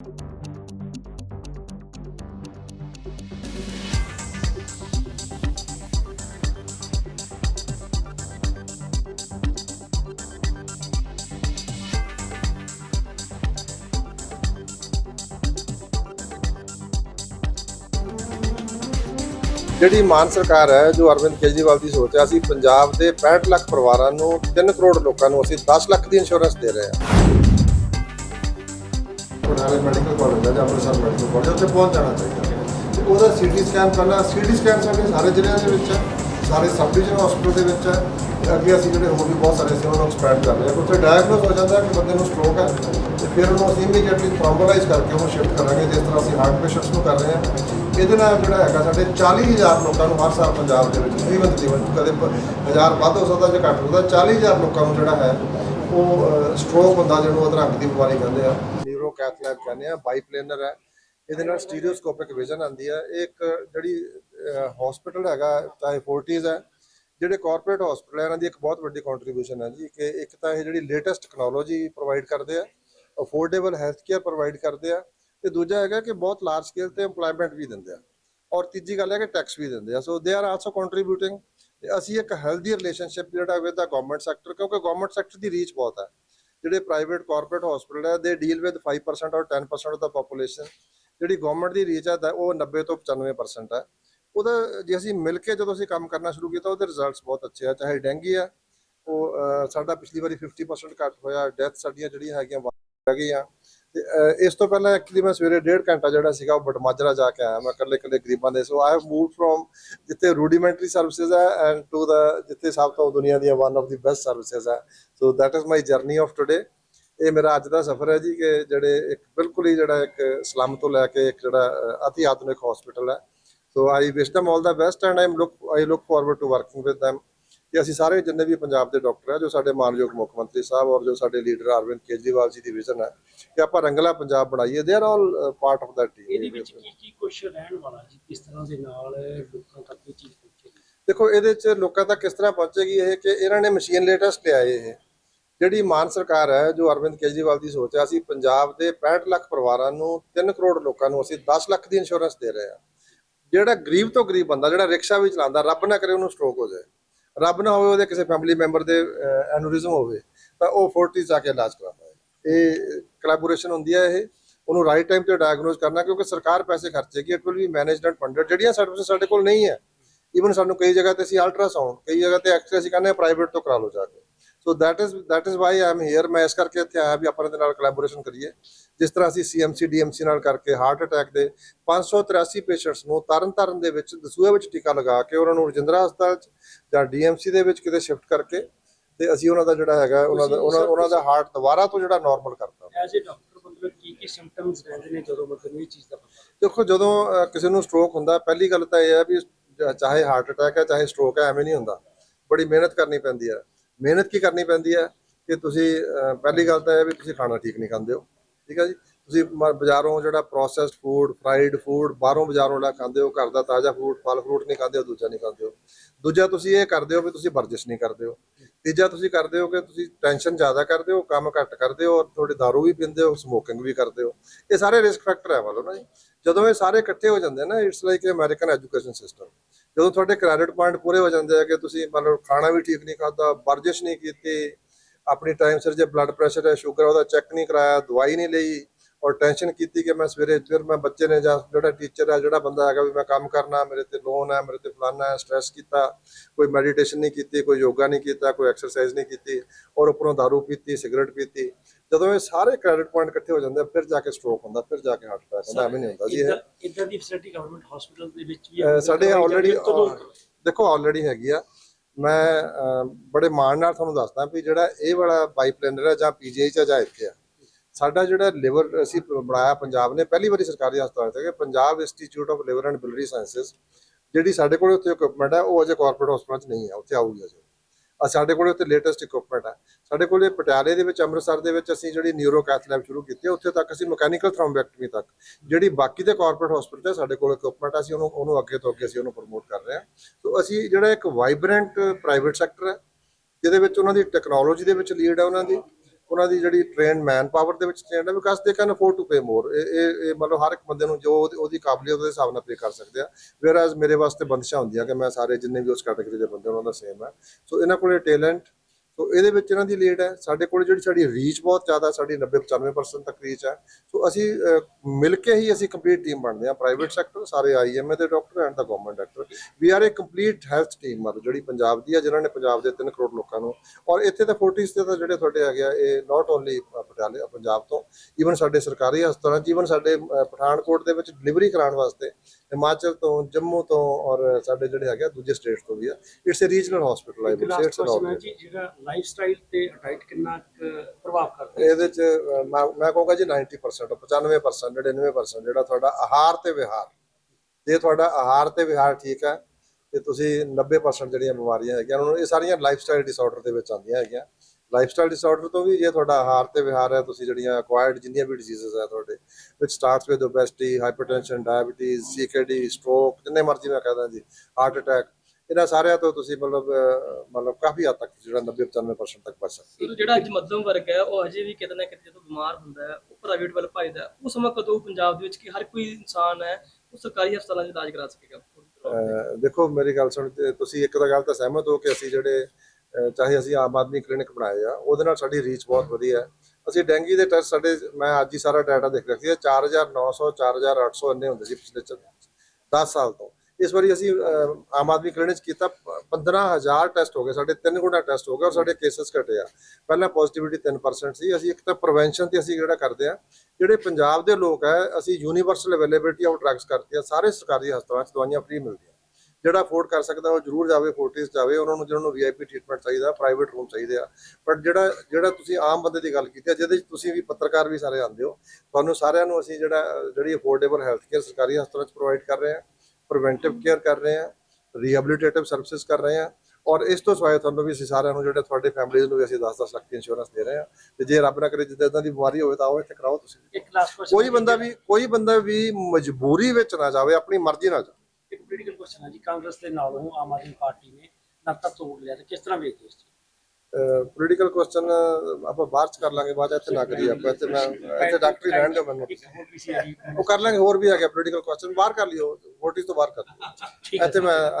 ਜਿਹੜੀ ਮਾਨ ਸਰਕਾਰ ਹੈ, ਜੋ ਅਰਵਿੰਦ ਕੇਜਰੀਵਾਲ ਦੀ ਸੋਚ ਹੈ, ਅਸੀਂ ਪੰਜਾਬ ਦੇ 65 ਲੱਖ ਪਰਿਵਾਰਾਂ ਨੂੰ 3 ਕਰੋੜ ਲੋਕਾਂ ਨੂੰ ਅਸੀਂ 10 ਲੱਖ ਦੀ ਇੰਸ਼ੋਰੈਂਸ ਦੇ ਰਹੇ ਹਾਂ। ਪਟਿਆਲੇ ਮੈਡੀਕਲ ਕਾਲਜ ਹੈ ਜਾਂ ਅੰਮ੍ਰਿਤਸਰ ਮੈਡੀਕਲ ਕਾਲਜ ਉੱਥੇ ਪਹੁੰਚ ਜਾਣਾ ਚਾਹੀਦਾ। ਤੇ ਉਹਦਾ ਸੀਟੀ ਸਕੈਨ ਪਹਿਲਾਂ ਸੀਟੀ ਸਕੈਨ ਸਾਡੇ ਸਾਰੇ ਜ਼ਿਲ੍ਹਿਆਂ ਦੇ ਵਿੱਚ ਹੈ ਸਾਰੇ ਸਬ ਡਿਵੀਜ਼ਨ ਹਸਪੀਟਲ ਦੇ ਵਿੱਚ ਹੈ ਅੱਗੇ ਅਸੀਂ ਜਿਹੜੇ ਹੋਰ ਵੀ ਬਹੁਤ ਸਾਰੇ ਸੀ ਉਹਨਾਂ ਨੂੰ ਐਕਸਪੈਂਡ ਕਰ ਰਹੇ ਹਾਂ ਉੱਥੇ ਡਾਇਗਨੋਸ ਹੋ ਜਾਂਦਾ ਕਿ ਬੰਦੇ ਨੂੰ ਸਟ੍ਰੋਕ ਹੈ ਤੇ ਫਿਰ ਉਹਨੂੰ ਅਸੀਂ ਇਮੀਡੀਏਟਲੀ ਥ੍ਰੋਮਬੋਲਾਈਜ਼ ਕਰਕੇ ਉਹਨੂੰ ਸ਼ਿਫਟ ਕਰਾਂਗੇ, ਜਿਸ ਤਰ੍ਹਾਂ ਅਸੀਂ ਹਾਰਟ ਪੇਸ਼ੈਂਟਸ ਨੂੰ ਕਰ ਰਹੇ ਹਾਂ ਇਹਦੇ ਨਾਲ ਜਿਹੜਾ ਹੈਗਾ, ਸਾਡੇ 40000 ਲੋਕਾਂ ਨੂੰ ਹਰ ਸਾਲ ਪੰਜਾਬ ਦੇ ਵਿੱਚ ਜੀਵਨ ਜੀਵਨ, ਕਦੇ ਪ- ਹਜ਼ਾਰ ਵੱਧ ਹੋ ਸਕਦਾ ਜਾਂ ਘੱਟ ਹੋ ਸਕਦਾ 40000 ਲੋਕਾਂ ਨੂੰ ਜਿਹੜਾ ਹੈ, ਉਹ ਸਟ੍ਰੋਕ ਹੁੰਦਾ, ਜਿਹਨੂੰ ਅਧਰੰਗ ਦੀ ਬਿਮਾਰੀ ਕਹਿੰਦੇ ਆ। ਨਿਊਰੋ ਕੈਥਲੈਬ ਕਹਿੰਦੇ ਆ ਬਾਈਪਲੇਨਰ ਹੈ। ਇਹਦੇ ਨਾਲ ਸਟੀਰੀਓਸਕੋਪਿਕ ਵਿਜ਼ਨ ਆਉਂਦੀ ਹੈ। ਇਹ ਇੱਕ ਜਿਹੜੀ ਹਸਪੀਟਲ ਹੈਗਾ, ਚਾਹੇ ਫੋਰਟੀਜ਼ ਹੈ, ਜਿਹੜੇ ਕਾਰਪੋਰੇਟ ਹਸਪੀਟਲ ਹੈ, ਇਹਨਾਂ ਦੀ ਇੱਕ ਬਹੁਤ ਵੱਡੀ ਕੰਟਰੀਬਿਊਸ਼ਨ ਹੈ ਜੀ, ਕਿ ਇੱਕ ਤਾਂ ਇਹ ਜਿਹੜੀ ਲੇਟੈਸਟ ਟੈਕਨੋਲੋਜੀ ਪ੍ਰੋਵਾਈਡ ਕਰਦੇ ਆ ਅਫੋਰਡੇਬਲ ਹੈਲਥ ਕੇਅਰ ਪ੍ਰੋਵਾਈਡ ਕਰਦੇ ਆ, ਤੇ ਦੂਜਾ ਹੈਗਾ ਕਿ ਬਹੁਤ ਲਾਰਜ ਸਕੇਲ ਤੇ EMPLOYMENT ਵੀ ਦਿੰਦੇ ਆ। ਔਰ ਤੀਜੀ ਗੱਲ ਹੈ ਕਿ ਟੈਕਸ ਵੀ ਦਿੰਦੇ ਆ। ਸੋ ਦੇ ਆਰ ਆਲਸੋ ਕੰਟਰੀਬਿਊਟਿੰਗ ਤੇ ਅਸੀਂ ਇੱਕ ਹੈਲਦੀ ਰਿਲੇਸ਼ਨਸ਼ਿਪ ਜਿਹੜਾ ਵਿਦ ਦਾ ਗਵਰਨਮੈਂਟ ਸੈਕਟਰ ਕਿਉਂਕਿ ਗਵਰਨਮੈਂਟ ਸੈਕਟਰ ਦੀ ਰੀਚ ਬਹੁਤ ਹੈ। ਜਿਹੜੇ ਪ੍ਰਾਈਵੇਟ ਕਾਰਪੋਰੇਟ ਹਸਪੀਟਲ ਹੈ ਦੇ ਡੀਲ ਵਿਦ 5% ਔਰ 10% ਆਫ ਦਾ ਪੋਪੂਲੇਸ਼ਨ ਜਿਹੜੀ ਗਵਰਨਮੈਂਟ ਦੀ ਰੀਚ ਹੈ ਉਹ 90 ਤੋਂ 95% ਹੈ। ਉਹਦਾ ਜੇ ਅਸੀਂ ਮਿਲ ਕੇ ਜਦੋਂ ਅਸੀਂ ਕੰਮ ਕਰਨਾ ਸ਼ੁਰੂ ਕੀਤਾ, ਉਹਦੇ ਰਿਜ਼ਲਟਸ ਬਹੁਤ ਅੱਛੇ ਆ, ਚਾਹੇ ਡੈਂਗੀ ਆ ਉਹ ਸਾਡਾ ਪਿਛਲੀ ਵਾਰੀ 50% ਘੱਟ ਹੋਇਆ ਡੈਥ ਸਾਡੀਆਂ ਜਿਹੜੀਆਂ ਹੈਗੀਆਂ ਵੱਧ ਗਈਆਂ। ਇਸ ਤੋਂ ਪਹਿਲਾਂ ਐਕਚੁਅਲੀ ਮੈਂ ਸਵੇਰੇ ਡੇਢ ਘੰਟਾ ਜਿਹੜਾ ਸੀਗਾ ਉਹ ਬਟਮਾਜਰਾ ਜਾ ਕੇ ਆਇਆ। ਮੈਂ ਇਕੱਲੇ ਇਕੱਲੇ ਗਰੀਬਾਂ ਦੇ। So I have moved from ਜਿੱਥੇ ਰੂਡੀਮੈਂਟਰੀ ਸਰਵਿਸਿਜ਼ ਹੈ ਐਂਡ ਟੂ ਦਾ ਜਿੱਥੇ ਸਭ ਤੋਂ ਦੁਨੀਆ ਦੀਆਂ one of the best services ਹੈ। So that is my journey of today ਇਹ ਮੇਰਾ ਅੱਜ ਦਾ ਸਫ਼ਰ ਹੈ ਜੀ ਕਿ ਜਿਹੜੇ ਇੱਕ ਬਿਲਕੁਲ ਹੀ ਜਿਹੜਾ ਇੱਕ ਸਲਮ ਤੋਂ ਲੈ ਕੇ ਇੱਕ ਜਿਹੜਾ ਅਹ, ਅਤੀ ਆਧੁਨਿਕ ਹਸਪੀਟਲ ਹੈ। So I wish them all the best and i'm look i look forward to working with them ਕਿ ਅਸੀਂ ਸਾਰੇ ਜਿੰਨੇ ਵੀ ਪੰਜਾਬ ਦੇ ਡਾਕਟਰ ਹੈ ਜੋ ਸਾਡੇ ਮਾਨਯੋਗ ਮੁੱਖ ਮੰਤਰੀ ਸਾਹਿਬ ਔਰ ਜੋ ਸਾਡੇ ਲੀਡਰ ਅਰਵਿੰਦ ਕੇਜਰੀਵਾਲ ਜੀ ਦੀ ਵਿਜ਼ਨ ਹੈ ਕਿ ਆਪਾਂ ਰੰਗਲਾ ਪੰਜਾਬ ਬਣਾਈਏ they are all part of that ਇਹਦੇ ਵਿੱਚ ਕੀ ਕੀ ਕੁਝ ਰਹਿਣ ਵਾਲਾ ਜੀ ਕਿਸ ਤਰ੍ਹਾਂ ਦੇ ਨਾਲ ਲੋਕਾਂ ਤੱਕ ਇਹ ਚੀਜ਼ ਪਹੁੰਚੇਗੀ? ਦੇਖੋ ਇਹਦੇ ਚ ਲੋਕਾਂ ਤੱਕ ਕਿਸ ਤਰ੍ਹਾਂ ਪਹੁੰਚੇਗੀ ਇਹ ਕਿ ਇਹਨਾਂ ਨੇ ਮਸ਼ੀਨ ਲੇਟੈਸਟ ਲਿਆਏ ਇਹ। ਜਿਹੜੀ ਮਾਨ ਸਰਕਾਰ ਹੈ ਜੋ ਅਰਵਿੰਦ ਕੇਜਰੀਵਾਲ ਦੀ ਸੋਚ ਹੈ ਅਸੀਂ ਪੰਜਾਬ ਦੇ 65 ਲੱਖ ਪਰਿਵਾਰਾਂ ਨੂੰ 3 ਕਰੋੜ ਲੋਕਾਂ ਨੂੰ ਅਸੀਂ 10 ਲੱਖ ਦੀ ਇੰਸ਼ੋਰੈਂਸ ਦੇ ਰਹੇ ਹਾਂ। ਜਿਹੜਾ ਗਰੀਬ ਤੋਂ ਗਰੀਬ ਬੰਦਾ ਜਿਹੜਾ ਰਿਕਸ਼ਾ ਵੀ ਚਲਾਉਂਦਾ ਰੱਬ ਨਾ ਕਰੇ ਉਹਨੂੰ ਸਟ੍ਰੋਕ ਹੋ ਜਾਏ। ਰੱਬ ਨਾ ਹੋਵੇ, ਉਹਦੇ ਕਿਸੇ ਫੈਮਿਲੀ ਮੈਂਬਰ ਦੇ ਐਨੂਰਿਜ਼ਮ ਹੋਵੇ, ਤਾਂ ਉਹ 40 ਜਾ ਕੇ ਇਲਾਜ ਕਰਾਉਂਦਾ ਹੈ। ਇਹ ਕੋਲੈਬੋਰੇਸ਼ਨ ਹੁੰਦੀ ਹੈ ਇਹ। ਉਹਨੂੰ ਰਾਈਟ ਟਾਈਮ ਤੇ ਡਾਇਗਨੋਸ ਕਰਨਾ, ਕਿਉਂਕਿ ਸਰਕਾਰ ਪੈਸੇ ਖਰਚੇਗੀ it will be managed and funded ਜਿਹੜੀਆਂ ਸਰਵਿਸ ਸਾਡੇ ਕੋਲ ਨਹੀਂ ਹੈ ਈਵਨ ਸਾਨੂੰ ਕਈ ਜਗ੍ਹਾ ਤੇ ਅਸੀਂ ਅਲਟਰਾਸਾਊਂਡ ਕਈ ਜਗ੍ਹਾ ਤੇ ਐਕਸਰੇ ਅਸੀਂ ਕਹਿੰਦੇ ਆ ਪ੍ਰਾਈਵੇਟ ਤੋਂ ਕਰਾ ਲਓ ਜਾ ਕੇ। So that is that is why I am here ਮੈਂ ਇਸ ਕਰਕੇ ਇੱਥੇ ਆਇਆ ਵੀ ਆਪਾਂ ਇਹਦੇ ਨਾਲ ਕੋਲੈਬੋਰੇਸ਼ਨ ਕਰੀਏ। ਜਿਸ ਤਰ੍ਹਾਂ ਅਸੀਂ ਸੀਐਮਸੀ ਡੀਐਮਸੀ ਨਾਲ ਕਰਕੇ ਹਾਰਟ ਅਟੈਕ ਦੇ 583 ਪੇਸ਼ੈਂਟਸ ਨੂੰ ਤਰਨ ਤਾਰਨ ਦੇ ਵਿੱਚ ਦਸੂਹੇ ਵਿੱਚ ਟੀਕਾ ਲਗਾ ਕੇ ਉਹਨਾਂ ਨੂੰ ਰਜਿੰਦਰਾ ਹਸਪਤਾਲ 'ਚ ਜਾਂ ਡੀਐਮਸੀ ਦੇ ਵਿੱਚ ਕਿਤੇ ਸ਼ਿਫਟ ਕਰਕੇ ਤੇ ਅਸੀਂ ਉਹਨਾਂ ਦਾ ਜਿਹੜਾ ਹੈਗਾ ਉਹਨਾਂ ਦਾ ਉਹਨਾਂ ਦਾ ਹਾਰਟ ਦੁਬਾਰਾ ਤੋਂ ਜਿਹੜਾ ਨਾਰਮਲ ਕਰਤਾ। ਐਜ਼ ਅ ਡਾਕਟਰ ਮਤਲਬ ਕੀ ਕੀ ਸਿੰਪਟਮਸ ਰਹਿੰਦੇ ਨੇ ਜਦੋਂ ਮਤਲਬ ਇਹ ਚੀਜ਼ ਦਾ ਪਤਾ ਦੇਖੋ ਜਦੋਂ ਕਿਸੇ ਨੂੰ ਸਟ੍ਰੋਕ ਹੁੰਦਾ ਪਹਿਲੀ ਗੱਲ ਤਾਂ ਇਹ ਹੈ ਵੀ ਚਾਹੇ ਹਾਰਟ ਅਟੈਕ ਹੈ ਚਾਹੇ ਸਟ੍ਰੋਕ ਹੈ ਐਵੇਂ ਨਹੀਂ ਹੁੰਦਾ। ਬੜੀ ਮਿਹਨਤ ਕਰਨੀ ਪੈਂਦੀ ਹੈ। ਮਿਹਨਤ ਕੀ ਕਰਨੀ ਪੈਂਦੀ ਹੈ ਕਿ ਤੁਸੀਂ ਪਹਿਲੀ ਗੱਲ ਤਾਂ ਇਹ ਵੀ ਤੁਸੀਂ ਖਾਣਾ ਠੀਕ ਨਹੀਂ ਖਾਂਦੇ ਹੋ। ਠੀਕ ਹੈ ਜੀ? ਤੁਸੀਂ ਮ- ਬਾਜ਼ਾਰੋਂ ਜਿਹੜਾ ਪ੍ਰੋਸੈਸਡ ਫੂਡ ਫਰਾਈਡ ਫੂਡ ਬਾਹਰੋਂ ਬਾਜ਼ਾਰੋਂ ਜਿਹੜਾ ਖਾਂਦੇ ਹੋ, ਘਰ ਦਾ ਤਾਜ਼ਾ ਫੂਡ ਫਲ ਫਰੂਟ ਨਹੀਂ ਖਾਂਦੇ ਹੋ, ਦੂਜਾ ਨਹੀਂ ਖਾਂਦੇ ਹੋ। ਦੂਜਾ ਤੁਸੀਂ ਇਹ ਕਰਦੇ ਹੋ ਵੀ ਤੁਸੀਂ ਵਰਜਿਸ਼ ਨਹੀਂ ਕਰਦੇ ਹੋ। ਤੀਜਾ ਤੁਸੀਂ ਕਰਦੇ ਹੋ ਕਿ ਤੁਸੀਂ ਟੈਨਸ਼ਨ ਜ਼ਿਆਦਾ ਕਰਦੇ ਹੋ, ਕੰਮ ਘੱਟ ਕਰਦੇ ਹੋ ਔਰ ਥੋੜੀ दारू ਵੀ ਪੀਂਦੇ ਹੋ ਸਮੋਕਿੰਗ ਵੀ ਕਰਦੇ ਹੋ। ਇਹ ਸਾਰੇ ਰਿਸਕ ਫੈਕਟਰ ਹੈ ਵਾਲੋ, ਨਾ ਜੀ? ਜਦੋਂ ਇਹ ਸਾਰੇ ਇਕੱਠੇ ਹੋ ਜਾਂਦੇ ਨਾ it's like American education system ਜਦੋਂ ਤੁਹਾਡੇ ਕ੍ਰੈਡਿਟ ਪੁਆਇੰਟ ਪੂਰੇ ਹੋ ਜਾਂਦੇ ਆ ਕਿ ਤੁਸੀਂ ਮਤਲਬ ਖਾਣਾ ਵੀ ਠੀਕ ਨਹੀਂ ਖਾਦਾ ਵਰਜਿਸ਼ ਨਹੀਂ ਕੀਤੀ, ਆਪਣੀ ਟਾਈਮ ਸਿਰ ਜੇ ਬਲੱਡ ਪ੍ਰੈਸ਼ਰ ਹੈ ਸ਼ੂਗਰ ਉਹਦਾ ਚੈੱਕ ਨਹੀਂ ਕਰਾਇਆ, ਦਵਾਈ ਨਹੀਂ ਲਈ ਔਰ ਟੈਨਸ਼ਨ ਕੀਤੀ ਕਿ ਮੈਂ ਸਵੇਰੇ ਫਿਰ ਮੈਂ ਬੱਚੇ ਨੇ ਜਾਂ ਜਿਹੜਾ ਟੀਚਰ ਹੈ, ਜਿਹੜਾ ਬੰਦਾ ਹੈਗਾ ਵੀ ਮੈਂ ਕੰਮ ਕਰਨਾ, ਮੇਰੇ ਤੇ ਲੋਨ ਹੈ, ਮੇਰੇ ਤੇ ਫਲਾਨਾ ਹੈ ਸਟ੍ਰੈਸ ਕੀਤਾ, ਕੋਈ ਮੈਡੀਟੇਸ਼ਨ ਨਹੀਂ ਕੀਤੀ, ਕੋਈ ਯੋਗਾ ਨਹੀਂ ਕੀਤਾ, ਕੋਈ ਐਕਸਰਸਾਈਜ਼ ਨਹੀਂ ਕੀਤੀ ਔਰ ਉੱਪਰੋਂ दारू ਪੀਤੀ ਸਿਗਰਟ ਪੀਤੀ। ਜਦੋਂ ਇਹ ਸਾਰੇ ਕ੍ਰੈਡਿਟ ਪੁਆਇੰਟ ਇਕੱਠੇ ਹੋ ਜਾਂਦੇ ਆ ਫਿਰ ਜਾ ਕੇ ਸਟ੍ਰੋਕ ਹੁੰਦਾ ਫਿਰ ਜਾ ਕੇ ਹਾਰਟ ਅਟੈਕ ਹੁੰਦਾ ਐਵੇਂ ਨਹੀਂ ਹੁੰਦਾ ਜੀ ਇਹ। ਇਦਾਂ ਦੀ ਫੈਸਿਲਿਟੀ ਗਵਰਨਮੈਂਟ ਹਸਪੀਟਲ ਦੇ ਵਿੱਚ ਵੀ ਅਹ ਸਾਡੇ ਆਲਰੇਡੀ ਦੇਖੋ ਆਲਰੇਡੀ ਹੈਗੀ ਆ। ਮੈਂ ਬੜੇ ਮਾਣ ਨਾਲ ਤੁਹਾਨੂੰ ਦੱਸਦਾ ਵੀ ਜਿਹੜਾ ਇਹ ਵਾਲਾ ਪਾਈਪਲਾਈਨਰ ਹੈ ਜਾਂ ਪੀਜੀਆਈ ਚ ਜਾਂ ਇੱਥੇ ਆ ਸਾਡਾ ਜਿਹੜਾ ਲਿਵਰ ਅਸੀਂ ਬਣਾਇਆ ਪੰਜਾਬ ਨੇ ਪਹਿਲੀ ਵਾਰੀ ਸਰਕਾਰੀ ਹਸਪਤਾਲ ਤੇ Punjab institute of liver and biliary sciences ਜਿਹੜੀ ਸਾਡੇ ਕੋਲ ਉੱਥੇ ਇਕਵਿਪਮੈਂਟ ਹੈ ਉਹ ਅਜੇ ਕਾਰਪੋਰੇਟ ਹਸਪਤਾਲ 'ਚ ਨਹੀਂ ਹੈ ਉੱਥੇ ਆਊਗੀ ਅਜੇ। ਸਾਡੇ ਕੋਲ ਉੱਥੇ ਲੇਟੈਸਟ ਇਕਵਿਪਮੈਂਟ ਹੈ ਸਾਡੇ ਕੋਲ ਇਹ ਪਟਿਆਲੇ ਦੇ ਵਿੱਚ, ਅੰਮ੍ਰਿਤਸਰ ਦੇ ਵਿੱਚ ਅਸੀਂ ਜਿਹੜੀ ਨਿਊਰੋ ਕੈਥ ਲੈਬ ਸ਼ੁਰੂ ਕੀਤੀ ਹੈ ਉੱਥੇ ਤੱਕ ਅਸੀਂ ਮਕੈਨੀਕਲ ਥ੍ਰੋਮਬੈਕਟਮੀ ਤੱਕ। ਜਿਹੜੀ ਬਾਕੀ ਦੇ ਕਾਰਪੋਰੇਟ ਹਸਪਤਾਲ ਹੈ ਸਾਡੇ ਕੋਲ ਇਕਵਿਪਮੈਂਟ ਅਸੀਂ ਉਹਨੂੰ ਉਹਨੂੰ ਅੱਗੇ ਤੋਂ ਅੱਗੇ ਅਸੀਂ ਉਹਨੂੰ ਪ੍ਰਮੋਟ ਕਰ ਰਹੇ ਹਾਂ ਸੋ ਅਸੀਂ ਜਿਹੜਾ ਇੱਕ ਵਾਈਬ੍ਰੈਂਟ ਪ੍ਰਾਈਵੇਟ ਸੈਕਟਰ ਹੈ ਜਿਹਦੇ ਵਿੱਚ ਉਹਨਾਂ ਦੀ ਟੈਕਨੋਲੋਜੀ ਦੇ ਵਿੱਚ ਲੀਡ ਹੈ ਉਹਨਾਂ ਦੀ। ਉਹਨਾਂ ਦੀ ਜਿਹੜੀ ਟ੍ਰੇਨ ਮੈਨ ਪਾਵਰ ਦੇ ਵਿੱਚ ਚੇਂਜ ਹੈ because they can afford to pay more ਇਹ ਇਹ ਇਹ ਮਤਲਬ ਹਰ ਇੱਕ ਬੰਦੇ ਨੂੰ ਜੋ ਉਹਦੀ- ਕਾਬਲੀਅਤ ਦੇ ਹਿਸਾਬ ਨਾਲ ਪੇ ਕਰ ਸਕਦੇ ਆ। ਵੇਅਰ ਮੇਰੇ ਵਾਸਤੇ ਬੰਦਸ਼ਾਂ ਹੁੰਦੀਆਂ ਕਿ ਮੈਂ ਸਾਰੇ ਜਿੰਨੇ ਵੀ ਉਸ ਕੈਟਾਗਰੀ ਦੇ ਬੰਦੇ ਉਹਨਾਂ ਦਾ ਸੇਮ ਹੈ ਸੋ ਇਹਨਾਂ ਕੋਲੇ ਟੈਲੈਂਟ ਸੋ ਇਹਦੇ ਵਿੱਚ ਇਹਨਾਂ ਦੀ ਲੀਡ ਹੈ। ਸਾਡੇ ਕੋਲ ਜਿਹੜੀ ਸਾਡੀ ਰੀਚ ਬਹੁਤ ਜ਼ਿਆਦਾ ਸਾਡੀ 90 95% ਤੱਕ ਰੀਚ ਹੈ। ਸੋ ਅਸੀਂ ਮਿਲ ਕੇ ਹੀ ਅਸੀਂ ਕੰਪਲੀਟ ਟੀਮ ਬਣਦੇ ਹਾਂ। ਪ੍ਰਾਈਵੇਟ ਸੈਕਟਰ ਸਾਰੇ ਆਈਐਮਏ ਦੇ doctor and the government doctor we are a complete health team ਮਤਲਬ ਜਿਹੜੀ ਪੰਜਾਬ ਦੀ ਹੈ, ਜਿਨ੍ਹਾਂ ਨੇ ਪੰਜਾਬ ਦੇ 3 ਕਰੋੜ ਲੋਕਾਂ ਨੂੰ। ਔਰ ਇੱਥੇ ਤਾਂ ਫੋਰਟਿਸ ਤੇ ਤਾਂ ਜਿਹੜੇ ਤੁਹਾਡੇ ਹੈਗੇ ਆ, ਇਹ ਨਾਟ ਓਨਲੀ ਪਟਿਆਲੇ, ਪੰਜਾਬ ਤੋਂ ਈਵਨ ਸਾਡੇ ਸਰਕਾਰੀ ਹਸਪਤਾਲਾਂ 'ਚ ਈਵਨ ਸਾਡੇ ਪਠਾਨਕੋਟ ਦੇ ਵਿੱਚ ਡਿਲੀਵਰੀ ਕਰਾਉਣ ਵਾਸਤੇ ਹਿਮਾਚਲ ਤੋਂ ਜੰਮੂ ਤੋਂ ਔਰ ਸਾਡੇ ਜਿਹੜੇ ਹੈਗੇ ਦੂਜੇ ਸਟੇਟ ਤੋਂ ਵੀ ਆ it's a regional hospital I last it's ਹੈ ਜੀ ਜਿਹੜਾ ਲਾਈਫ ਸਟਾਈਲ ਤੇ ਡਾਈਟ ਕਿੰਨਾ ਪ੍ਰਭਾਵ ਕਰਦਾ ਇਹਦੇ ਚ ਮੈਂ ਕਹੂੰਗਾ ਜੀ 90% 95% 99% ਜਿਹੜਾ ਤੁਹਾਡਾ ਆਹਾਰ ਤੇ ਵਿਹਾਰ। ਜੇ ਤੁਹਾਡਾ ਆਹਾਰ ਤੇ ਵਿਹਾਰ ਠੀਕ ਹੈ ਤੇ ਤੁਸੀਂ 90% ਜਿਹੜੀਆਂ ਬਿਮਾਰੀਆਂ ਹੈਗੀਆਂ ਉਹਨਾਂ ਨੂੰ ਇਹ ਸਾਰੀਆਂ ਲਾਈਫਸਟਾਈਲ ਡਿਸਆਰਡਰ ਦੇ ਵਿੱਚ ਆਉਂਦੀਆਂ ਹੈਗੀਆਂ। ਲਾਈਫਸਟਾਈਲ ਡਿਸਆਰਡਰ ਤੋਂ ਵੀ ਜੇ ਤੁਹਾਡਾ ਆਹਾਰ ਤੇ ਵਿਹਾਰ ਹੈ ਤੁਸੀਂ ਜਿਹੜੀਆਂ ਅਕਵਾਇਰਡ ਜਿੰਨੀਆਂ ਵੀ ਡਿਜ਼ੀਜ਼ਸ ਹੈ ਤੁਹਾਡੇ ਵਿਚ starts with obesity hypertension diabetes CKD stroke ਜਿੰਨੇ ਮਰਜ਼ੀ ਮੈਂ ਕਹਦਾ ਜੀ ਹਾਰਟ ਅਟੈਕ ਇਹਨਾਂ ਸਾਰਿਆਂ ਤੋਂ ਤੁਸੀਂ ਮਤਲਬ ਮਤਲਬ ਕਾਫੀ ਹੱਦ ਤੱਕ ਜਿਹੜਾ 90 95% ਤੱਕ ਬਚ ਸਕਦੇ ਹੋ। ਜਿਹੜਾ ਅੱਜ ਮੱਧਮ ਵਰਗ ਹੈ ਉਹ ਅਜੇ ਵੀ ਕਿਤੇ ਨਾ ਕਿਤੇ ਜਦੋਂ ਬਿਮਾਰ ਹੁੰਦਾ ਹੈ ਉਹ ਪ੍ਰਾਈਵੇਟ ਵੱਲ ਭੱਜਦਾ ਉਹ ਸਮਾਂ ਕਦੋਂ ਪੰਜਾਬ ਦੇ ਵਿੱਚ ਕਿ ਹਰ ਕੋਈ ਇਨਸਾਨ ਹੈ ਉਹ ਸਰਕਾਰੀ ਹਸਪਤਾਲਾਂ 'ਚ ਇਲਾਜ ਕਰਾ ਸਕੇਗਾ ਦੇਖੋ ਮੇਰੀ ਗੱਲ ਸੁਣ ਤੁਸੀਂ ਇੱਕ ਤਾਂ ਗੱਲ ਤਾਂ ਸਹਿਮਤ ਹੋ ਕਿ ਅਸੀਂ ਜਿਹੜੇ ਚਾਹੇ ਅਸੀਂ ਆਮ ਆਦਮੀ ਕਲੀਨਿਕ ਬਣਾਏ ਆ ਉਹਦੇ ਨਾਲ ਸਾਡੀ ਰੀਚ ਬਹੁਤ ਵਧੀਆ ਹੈ। ਅਸੀਂ ਡੈਂਗੀ ਦੇ ਟੈਸਟ ਸਾਡੇ ਮੈਂ ਅੱਜ ਹੀ ਸਾਰਾ ਡਾਟਾ ਦੇਖ ਰਿਹਾ ਸੀ 4900 4800 ਇੰਨੇ ਹੁੰਦੇ ਸੀ ਪਿਛਲੇ 10 ਸਾਲ ਤੋਂ। ਇਸ ਵਾਰੀ ਅਸੀਂ ਆਮ ਆਦਮੀ ਕਲੀਨਿਕ ਕੀਤਾ ਪ- 15000 ਟੈਸਟ ਹੋ ਗਏ ਸਾਡੇ ਤਿੰਨ ਗੁਣਾ ਟੈਸਟ ਹੋ ਗਏ ਔਰ ਸਾਡੇ ਕੇਸਸ ਘਟੇ ਆ। ਪਹਿਲਾਂ ਪੋਜ਼ਿਟਿਵਿਟੀ 3% ਸੀ ਅਸੀਂ ਇੱਕ ਤਾਂ ਪ੍ਰੀਵੈਂਸ਼ਨ ਤੇ ਅਸੀਂ ਜਿਹੜਾ ਕਰਦੇ ਆ ਜਿਹੜੇ ਪੰਜਾਬ ਦੇ ਲੋਕ ਹੈ ਅਸੀਂ ਯੂਨੀਵਰਸਲ ਅਵੇਲੇਬਿਲਿਟੀ ਆਫ ਡਰੱਗਸ ਕਰਤੀ ਆ ਸਾਰੇ ਸਰਕਾਰੀ ਹਸਪਤਾਲਾਂ 'ਚ ਦਵਾਈਆਂ ਫ੍ਰੀ ਮਿਲਦੀਆਂ। ਜਿਹੜਾ ਅਫੋਰਡ ਕਰ ਸਕਦਾ ਉਹ ਜ਼ਰੂਰ ਜਾਵੇ ਫੋਰਟਿਸ ਜਾਵੇ ਉਹਨਾਂ ਨੂੰ ਜਿਹਨਾਂ ਨੂੰ ਵੀਆਈਪੀ ਟ੍ਰੀਟਮੈਂਟ ਚਾਹੀਦਾ ਪ੍ਰਾਈਵੇਟ ਰੂਮ ਚਾਹੀਦੇ ਆ। ਬਟ ਜਿਹੜਾ ਜਿਹੜਾ ਤੁਸੀਂ ਆਮ ਬੰਦੇ ਦੀ ਗੱਲ ਕੀਤੀ ਹੈ ਜਿਹਦੇ 'ਚ ਤੁਸੀਂ ਵੀ ਪੱਤਰਕਾਰ ਵੀ ਸਾਰੇ ਆਉਂਦੇ ਹੋ ਤੁਹਾਨੂੰ ਸਾਰਿਆਂ ਨੂੰ ਅਸੀਂ ਜਿਹੜਾ ਜਿਹੜੀ ਅਫੋਰਡੇਬਲ ਹੈਲਥ ਕੇਅਰ ਸਰਕਾਰੀ ਹਸਪਤਾਲਾਂ 'ਚ ਪ੍ਰੋਵਾਈਡ ਕਰ ਰਹੇ ਹਾਂ ਪ੍ਰੀਵੈਂਟਿਵ ਕੇਅਰ ਕਰ ਰਹੇ ਹਾਂ ਰੀਹੈਬਿਲਿਟੇਟਿਵ ਸਰਵਿਸਿਜ਼ ਕਰ ਰਹੇ ਹਾਂ ਔਰ ਇਸ ਤੋਂ ਸਿਵਾਏ ਤੁਹਾਨੂੰ ਵੀ ਅਸੀਂ ਸਾਰਿਆਂ ਨੂੰ ਜਿਹੜੇ ਤੁਹਾਡੇ ਫੈਮਿਲੀਜ਼ ਨੂੰ ਵੀ ਅਸੀਂ 10-10 ਲੱਖ ਦੀ ਇੰਸ਼ੋਰੈਂਸ ਦੇ ਰਹੇ ਹਾਂ ਤੇ ਜੇ ਰੱਬ ਨਾ ਕਰੇ ਜਿੱਦਾਂ ਦੀ ਬਿਮਾਰੀ ਹੋਵੇ ਤਾਂ ਆਓ ਇੱਥੇ ਕਰਾਓ ਤੁਸੀਂ। ਕੋਈ ਬੰਦਾ ਵੀ ਕੋਈ ਬੰਦਾ ਵੀ ਮਜਬੂਰੀ ਵਿੱਚ ਨਾ ਜਾਵੇ ਆਪਣੀ ਮਰਜ਼ੀ ਨਾਲ ਜਾਵੇ। ਇੱਕ ਪੋਲੀਟੀਕਲ ਕੁਐਸਚਨ ਹੈ ਜੀ ਕਾਂਗਰਸ ਦੇ ਨਾਲੋਂ ਆਮ ਆਦਮੀ ਪਾਰਟੀ ਨੇ ਨਾਤਾ ਤੋੜ ਲਿਆ ਤੇ ਕਿਸ ਤਰ੍ਹਾਂ ਵੇਖਦੇ ਹੋ ਨੂੰ? ਪੋਲੀਟੀਕਲ ਕੁਐਸਚਨ ਆਪਾਂ ਬਾਅਦ ਚ ਕਰ ਲਾਂਗੇ ਬਾਅਦ ਇੱਥੇ ਨਾ ਕਰੀਏ ਆਪਾਂ ਇੱਥੇ ਮੈਂ ਇੱਥੇ ਡਾਕਟਰੀ ਰਹਿਣ ਦਿਓ ਮੈਨੂੰ। ਉਹ ਕਰ ਲਾਂਗੇ ਹੋਰ ਵੀ ਆ ਗਿਆ ਪੋਲੀਟੀਕਲ ਕੁਐਸਚਨ ਬਾਹਰ ਕਰ ਲਿਓ ਵੋਟਿੰਗ ਤੋਂ ਬਾਹਰ ਕਰ ਲਿਓ। ਇੱਥੇ ਮੈਂ